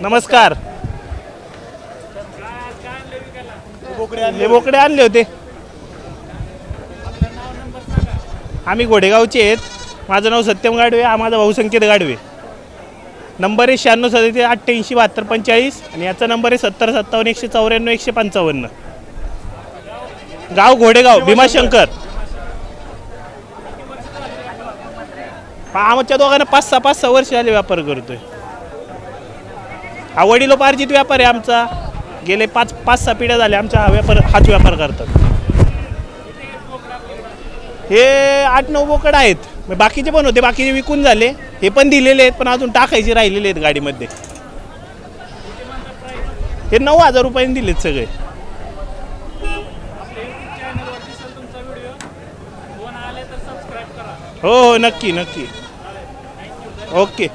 नमस्कार. बोकडे आणले होते. आम्ही घोडेगावचे आहेत. माझं नाव सत्यम गाडवे हा माझा भाऊ संकेत गाडवे. नंबर आहे शहाण्णव सदतीस अठ्ठ्याऐंशी बहात्तर पंचेचाळीस आणि याचा नंबर आहे सत्तर सत्तावन्न एकशे चौऱ्याण्णव एकशे पंचावन्न. गाव घोडेगाव भीमाशंकर. आमच्या दोघांना पाच सहा पाच सहा वर्ष झाले व्यापार करतोय. हा वडिलोपार्जित व्यापार आहे आमचा. गेले पाच पाच सहा पिढ्या झाल्या. आमच्या हा व्यापार हाच व्यापार करतात. हे आठ नऊ बोकड आहेत. बाकीचे पण होते. बाकीचे विकून झाले. हे पण दिलेले आहेत पण अजून टाकायचे राहिलेले आहेत गाडीमध्ये. हे नऊ हजार रुपयांनी दिलेत सगळे. हो हो नक्की नक्की. ओके.